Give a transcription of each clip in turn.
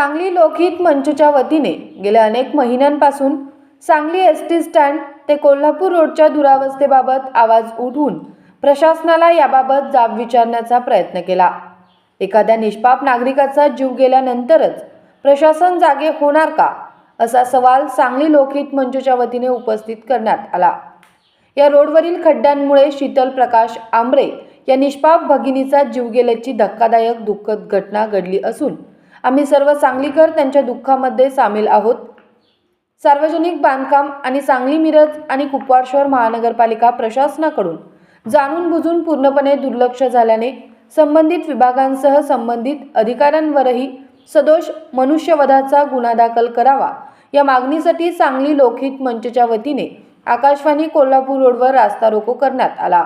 सांगली लोकहित मंचच्या वतीने गेल्या अनेक महिन्यांपासून सांगली एस टी स्टँड ते कोल्हापूर रोडच्या दुरावस्थेबाबत आवाज उठवून प्रशासनाला याबाबत जाब विचारण्याचा प्रयत्न केला. एखाद्या निष्पाप नागरिकाचा जीव गेल्यानंतरच प्रशासन जागे होणार का? असा सवाल सांगली लोकहित मंचच्या वतीने उपस्थित करण्यात आला. या रोडवरील खड्ड्यांमुळे शीतल प्रकाश आंबरे या निष्पाप भगिनीचा जीव गेल्याची धक्कादायक दुःखद घटना घडली असून आम्ही सर्व सांगलीकर त्यांच्या दुःखामध्ये सामील आहोत. सार्वजनिक बांधकाम आणि सांगली मिरज आणि कुपवाड शहर महानगरपालिका प्रशासनाकडून जाणून बुजून पूर्णपणे दुर्लक्ष झाल्याने संबंधित विभागांसह संबंधित अधिकाऱ्यांवरही सदोष मनुष्यवधाचा गुन्हा दाखल करावा या मागणीसाठी सांगली लोकहित मंचच्या वतीने आकाशवाणी कोल्हापूर रोडवर रास्ता रोको करण्यात आला.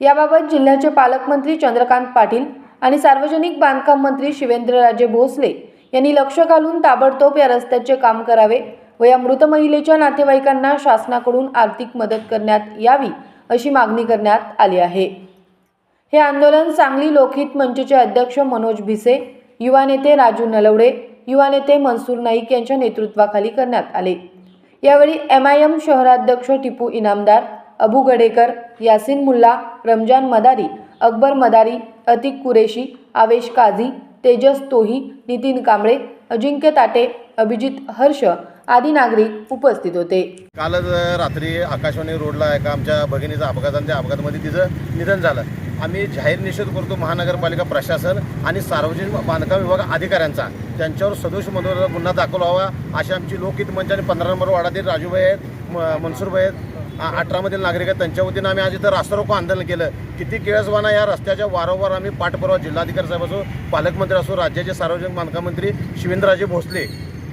याबाबत जिल्ह्याचे पालकमंत्री चंद्रकांत पाटील आणि सार्वजनिक बांधकाम मंत्री शिवेंद्रराजे भोसले यांनी लक्ष घालून ताबडतोब या रस्त्याचे काम करावे व या मृत महिलेच्या नातेवाईकांना शासनाकडून आर्थिक मदत करण्यात यावी अशी मागणी करण्यात आली आहे. हे आंदोलन सांगली लोकहित मंचचे अध्यक्ष मनोज भिसे युवा नेते राजू नलवडे युवा नेते मनसूर नाईक यांच्या नेतृत्वाखाली करण्यात आले. यावेळी एम आय एम शहराध्यक्ष टिपू इनामदार अबू गडेकर यासिन मुल्ला रमजान मदारी अकबर मदारी अतिक कुरेशी आवेश काझी तेजस तोही नितीन कांबळे अजिंक्य ताटे अभिजित हर्ष आदी नागरिक उपस्थित होते. कालच रात्री आकाशवाणी रोडला एका आमच्या भगिनीचा अपघात आणि त्या अपघातामध्ये तिचं निधन झालं. आम्ही जाहीर निषेध करतो महानगरपालिका प्रशासन आणि सार्वजनिक बांधकाम विभाग अधिकाऱ्यांचा. त्यांच्यावर सदोष मनोरंजन गुन्हा दाखल व्हावा अशी आमची लोकहित मंच आणि पंधरा नंबर वाडातील राजूभाई आहेत म- मनसूरभाई आहेत अठरामधील नागरिक आहेत त्यांच्या वतीनं आम्ही आज इथं रास्तारोको आंदोलन केलं. किती केळसवाना या रस्त्याच्या वारंवार आम्ही पाठपुरावा जिल्हाधिकारी साहेब असो पालकमंत्री असो राज्याचे सार्वजनिक बांधकाम मंत्री शिवेंद्रराजे भोसले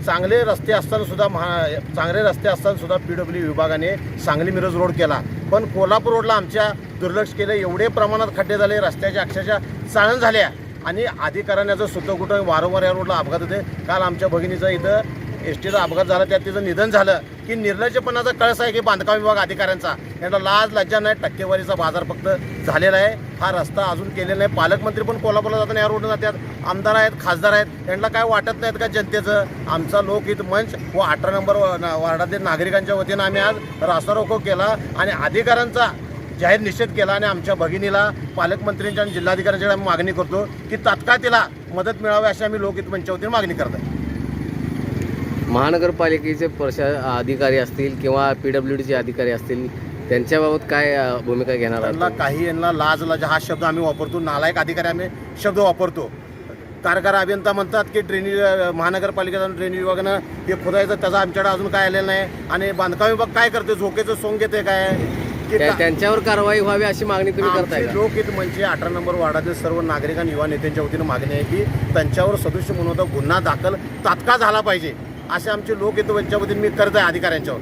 चांगले रस्ते असताना सुद्धा महा चांगले रस्ते असताना सुद्धा पी डब्ल्यू विभागाने सांगली मिरज रोड केला. पण कोल्हापूर रोडला आमच्या दुर्लक्ष केलं एवढे प्रमाणात खड्डे झाले रस्त्याच्या अक्षरशः चाळण झाल्या. आणि अधिकाऱ्यांचं सुद्धा कुठं वारंवार या रोडला अपघात होते. काल आमच्या भगिनीचा इथं एस टीचा अपघात झाला त्यात तिचं निधन झालं की निर्लज्जपणाचा कळस आहे की बांधकाम विभाग अधिकाऱ्यांचा. यांना लाज लज्जा नाही टक्केवारीचा बाजार फक्त झालेला आहे. हा रस्ता अजून केलेला नाही. पालकमंत्री पण कोल्हापूरला जाताना या रोडनं जातात. आमदार आहेत खासदार आहेत. यांना काय वाटत नाहीत का जनतेचं? आमचा लोकहित मंच व अठरा नंबर वार्डातील नागरिकांच्या वतीनं आम्ही आज रास्ता रोको केला आणि अधिकाऱ्यांचा जाहीर निषेध केला आणि आमच्या भगिनीला पालकमंत्र्यांच्या आणि जिल्हाधिकाऱ्यांच्या आम्ही मागणी करतो की तात्काळ तिला मदत मिळावी अशी आम्ही लोकहित मंचावरती मागणी करत आहे. महानगरपालिकेचे प्रशा अधिकारी असतील किंवा पी डब्ल्यू डीचे अधिकारी असतील त्यांच्याबाबत काय भूमिका घेणार त्यांना आहात? काही यांना लाज लाज हा शब्द आम्ही वापरतो. नालायक अधिकारी आम्ही शब्द वापरतो. कारगार अभियंता म्हणतात की ड्रेनेज महानगरपालिकेचा ड्रेनेज विभागानं हे खोदायचं त्याचा आमच्याकडे अजून काय आलेलं नाही. आणि बांधकाम विभाग काय करते झोकेचं सोंग घेते काय? की त्या- का- त्यांच्यावर कारवाई व्हावी अशी मागणी तुम्ही करताय आमची का? लोकहित मंचे अठरा नंबर वार्डातील सर्व नागरिक आणि युवा नेत्यांच्या वतीनं मागणी आहे की त्यांच्यावर सदस्य म्हणून गुन्हा दाखल तात्काळ झाला पाहिजे. असे आमचे लोक येतो वतीने मी करत आहे अधिकाऱ्यांच्यावर.